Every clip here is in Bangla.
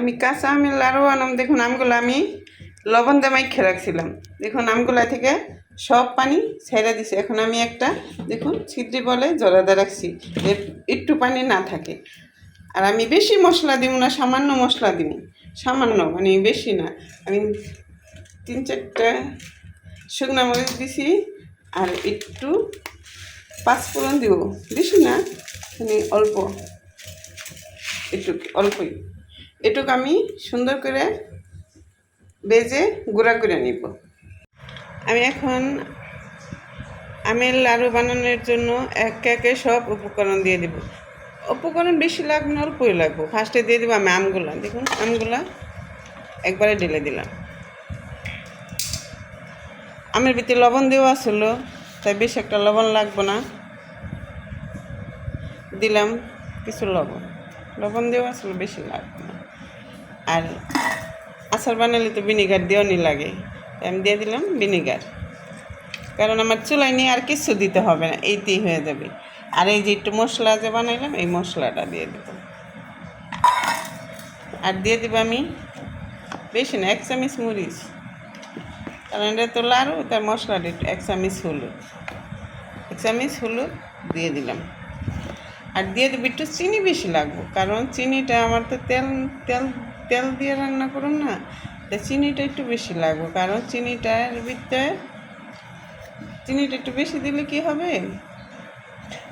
আমি কাঁচা আমের লাড়ু আনাম, দেখুন আমগুলো আমি লবণ দামাই খেয়ে রাখছিলাম। দেখুন আমগুলা থেকে সব পানি ছেড়ে দিছে। এখন আমি একটা, দেখুন, ছিদ্রি বলে জলাদা রাখছি একটু পানি না থাকে। আর আমি বেশি মশলা দিব না, সামান্য মশলা দিব সামান্য মানে বেশি না। আমি তিন চারটা শুকনা মরিচ দিছি আর একটু পাঁচ পাঁচফোড়ন দিব। বেশি না মানে অল্প, একটু, অল্পই। এটুকু আমি সুন্দর করে বেজে গুঁড়া করে নিব। আমি এখন আমের লাড়ু বানানোর জন্য এক একে সব উপকরণ দিয়ে দিব। উপকরণ বেশি লাগবে না, অল্পই লাগবে। ফার্স্টে দিয়ে দেবো আমি আমগুলা। দেখুন, আমগুলা একবারে ঢেলে দিলাম। আমের ভিতরে লবণ দেওয়া আসলো তাই বেশি একটা লবণ লাগবে না। দিলাম কিছু লবণ। লবণ দেওয়া আসলে বেশি লাগবে না। আর আচার বানালে তো ভিনিগার দেওয়া নি লাগে। আমি দিয়ে দিলাম ভিনিগার। কারণ আমার চুলাই নিয়ে আর কিছু দিতে হবে না, এইতেই হয়ে যাবে। আর এই যে একটু মশলা যে বানাইলাম, এই মশলাটা দিয়ে দেব। আর দিয়ে দেবো আমি বেশি না, এক চামচ মরিচ। কারণ এটা তো লাড়ু তার মশলাটা একটু এক চামচ হলুদ। এক চামচ হলুদ দিয়ে দিলাম। আর দিয়ে দেবো একটু চিনি বেশি লাগবে, কারণ চিনিটা আমার তো তেল তেল তেল দিয়ে রান্না করুন না, তা চিনিটা একটু বেশি লাগবে। কারণ চিনিটার ভিতরে, চিনিটা একটু বেশি দিলে কি হবে?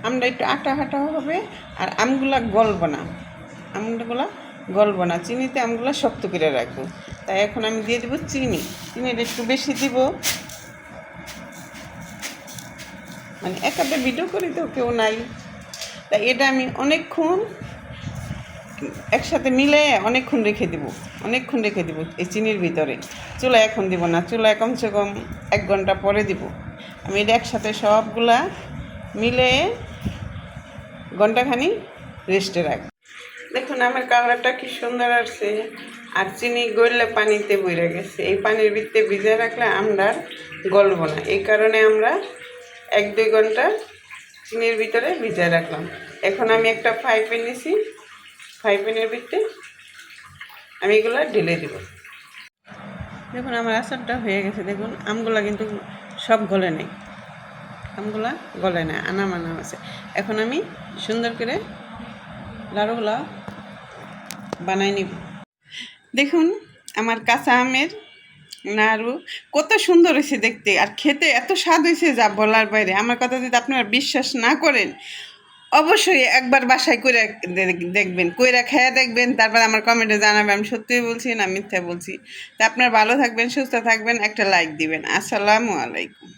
আমরা একটু আটা হাঁটা হবে, আর আমগুলা গলব না। আমগুলা গলব না। চিনিতে আমগুলা শক্ত করে রাখব। তাই এখন আমি দিয়ে দেবো চিনি। চিনিটা একটু বেশি দিব। মানে একাতে ভিডিও করি তো কেউ নাই। তাই এটা আমি অনেকক্ষণ একসাথে মিলে অনেকক্ষণ রেখে দিব, অনেকক্ষণ রেখে দিব এই চিনির ভিতরে। চুলা এখন দিব না চুলা কমসে কম এক ঘণ্টা পরে দিব। আমি এটা একসাথে সবগুলা মিলে ঘন্টাখানি রেস্টে রাখ। দেখুন, আমার কালারটা কি সুন্দর আসছে। আর চিনি গড়লে পানিতে বইরে গেছে। এই পানির ভিত্তে ভিজে রাখলে আমরা গলব না। এই কারণে আমরা এক দুই ঘণ্টা চিনির ভিতরে ভিজায় রাখলাম। এখন আমি একটা প্যান নিছি। ফ্রাই প্যানের ভিতরে আমি এগুলো ঢেলে দেব। দেখুন, আমার আচারটা হয়ে গেছে। দেখুন, আমগুলা কিন্তু সব গলে নেই। আমগুলা গলে না আনা মানা আছে। এখন আমি সুন্দর করে লাড়ুগুলা বানাই নিব। দেখুন, আমার কাঁচা আমের নাড়ু কত সুন্দর হয়েছে দেখতে। আর খেতে এত স্বাদ হয়েছে যা বলার বাইরে। আমার কথা যদি আপনারা বিশ্বাস না করেন অবশ্যই একবার বাসায় কইরা দেখবেন, কইরা খেয়া দেখবেন, তারপর আমার কমেন্টে জানাবেন, আমি সত্যিই বলছি না মিথ্যা বলছি। তা আপনার ভালো থাকবেন, সুস্থ থাকবেন, একটা লাইক দিবেন। আসসালামু আলাইকুম।